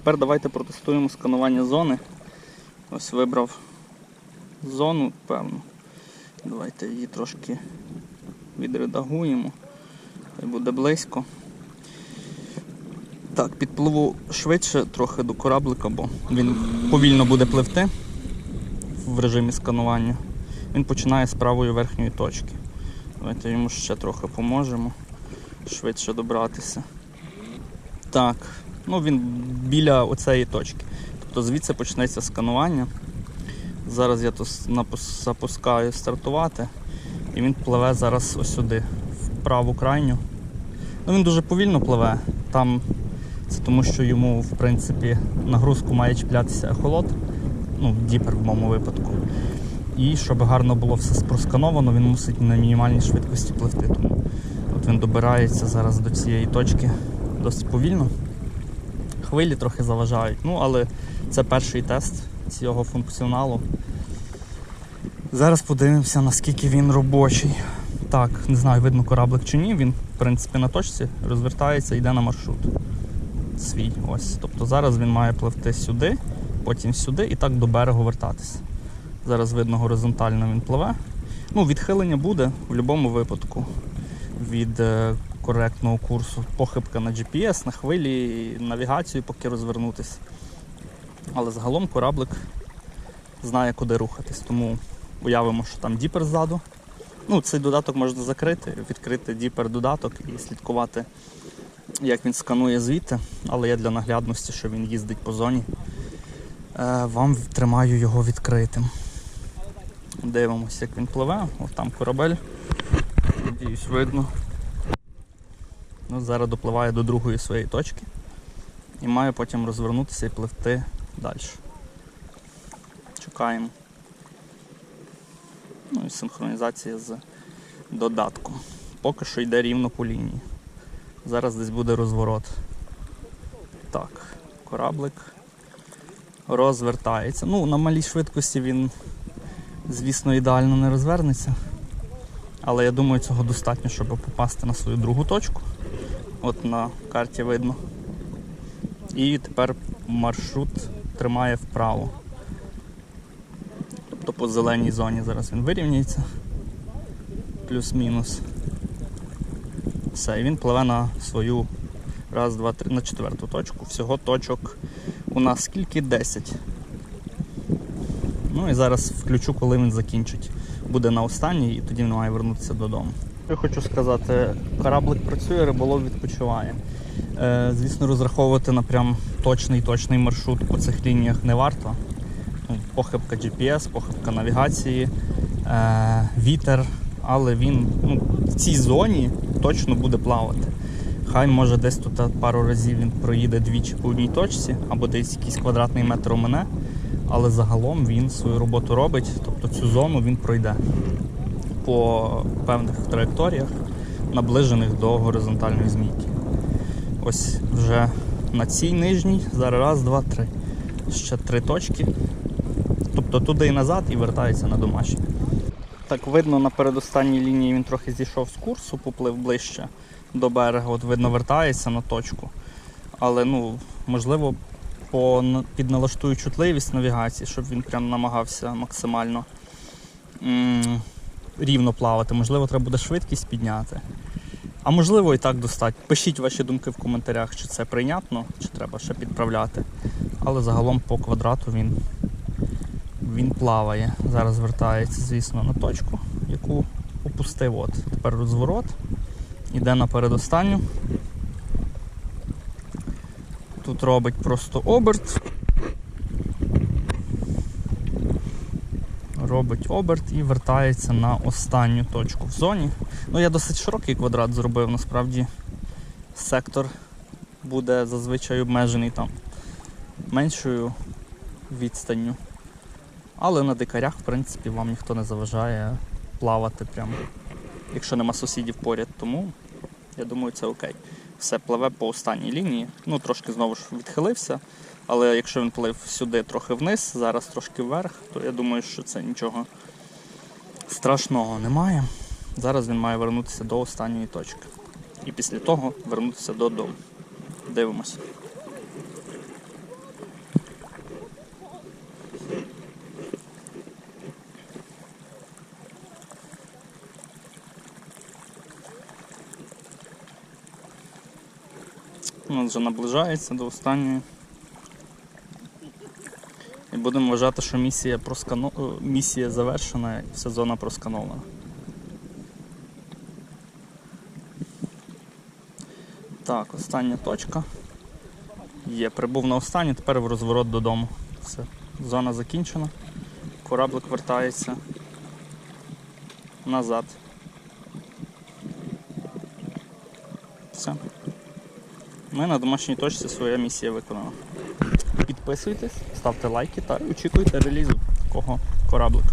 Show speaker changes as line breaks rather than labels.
Тепер давайте протестуємо сканування зони. Ось вибрав зону, певно. Давайте її трошки відредагуємо. Хай буде близько. Так, підпливу швидше трохи до кораблика, бо він повільно буде пливти в режимі сканування. Він починає з правої верхньої точки. Давайте йому ще трохи поможемо швидше добратися. Так, ну він біля оцеї точки. Тобто звідси почнеться сканування. Зараз я то запускаю стартувати, і він пливе зараз ось сюди, в праву крайню. Ну, він дуже повільно пливе. Там це тому, що йому, в принципі, нагрузку має чіплятися ехолот, ну, діпер в моєму випадку. І щоб гарно було все проскановано, він мусить на мінімальній швидкості пливти. Тому от він добирається зараз до цієї точки досить повільно. Хвилі трохи заважають. Ну, але це перший тест цього функціоналу. Зараз подивимося, наскільки він робочий. Так, не знаю, видно кораблик чи ні. Він, в принципі, на точці розвертається, йде на маршрут. Свій ось. Тобто зараз він має пливти сюди, потім сюди і так до берегу вертатися. Зараз видно горизонтально він пливе. Ну, відхилення буде в будь-якому випадку від е, коректного курсу. Похибка на GPS, на хвилі, навігацію, поки розвернутися. Але загалом кораблик знає, куди рухатись. Тому уявимо, що там діпер ззаду. Ну, цей додаток можна закрити, відкрити діпер додаток і слідкувати, як він сканує звідти. Але я для наглядності, що він їздить по зоні, е, вам тримаю його відкритим. Дивимося, як він пливе. Ось там корабель. Надіюсь, видно. Ну, зараз допливає до другої своєї точки і має потім розвернутися і пливти далі. Чекаємо. Ну і синхронізація з додатком. Поки що йде рівно по лінії. Зараз десь буде розворот. Так, кораблик розвертається. Ну, на малій швидкості він, звісно, ідеально не розвернеться. Але я думаю, цього достатньо, щоб попасти на свою другу точку. От на карті видно. І тепер маршрут тримає вправо. Тобто по зеленій зоні зараз він вирівняється. Плюс-мінус. Все, і він пливе на свою раз, два, три, на четверту точку. Всього точок у нас скільки? 10. Ну і зараз включу, коли він закінчить. Буде на останній і тоді він має вернутися додому. Я хочу сказати, кораблик працює, риболов відпочиває. Е, звісно, розраховувати на прям точний точний маршрут по цих лініях не варто. Ну, Похибка GPS, похибка навігації, е, вітер, але він ну, в цій зоні точно буде плавати. Хай може десь тут пару разів він проїде двічі по одній точці, або десь якийсь квадратний метр у мене, але загалом він свою роботу робить, тобто цю зону він пройде по певних траєкторіях, наближених до горизонтальної змійки. Ось вже на цій нижній, зараз раз, два, три. Ще три точки. Тобто туди і назад і вертається на домашній. Так видно, на передостанній лінії він трохи зійшов з курсу, поплив ближче до берега. От видно, вертається на точку. Але ну, можливо, підналаштую чутливість навігації, щоб він прям намагався максимально м, рівно плавати. Можливо, треба буде швидкість підняти. А можливо і так достатньо. Пишіть ваші думки в коментарях, чи це прийнятно, чи треба ще підправляти. Але загалом по квадрату він, він плаває. Зараз вертається, звісно, на точку, яку опустив. От. Тепер розворот. Іде на передостанню. Тут робить просто оберт. Робить оберт і вертається на останню точку в зоні. Ну, я досить широкий квадрат зробив, насправді сектор буде зазвичай обмежений там меншою відстанню. Але на дикарях, в принципі, вам ніхто не заважає плавати прямо, якщо нема сусідів поряд. Тому я думаю, це окей. Все пливе по останній лінії. Ну, трошки знову ж відхилився. Але якщо він плив сюди трохи вниз, зараз трошки вверх, то я думаю, що це нічого страшного немає. Зараз він має вернутися до останньої точки. І після того вернутися додому. Дивимося. Ну, вже наближається до останньої. І будемо вважати, що місія, проскано... е, місія завершена і вся зона просканована. Так, остання точка. Є, прибув на останню, тепер в розворот додому. Все, зона закінчена. Кораблик вертається назад. Все. Ми на домашній точці своя місія виконана. Підписуйтесь, ставте лайки та очікуйте релізу такого кораблика.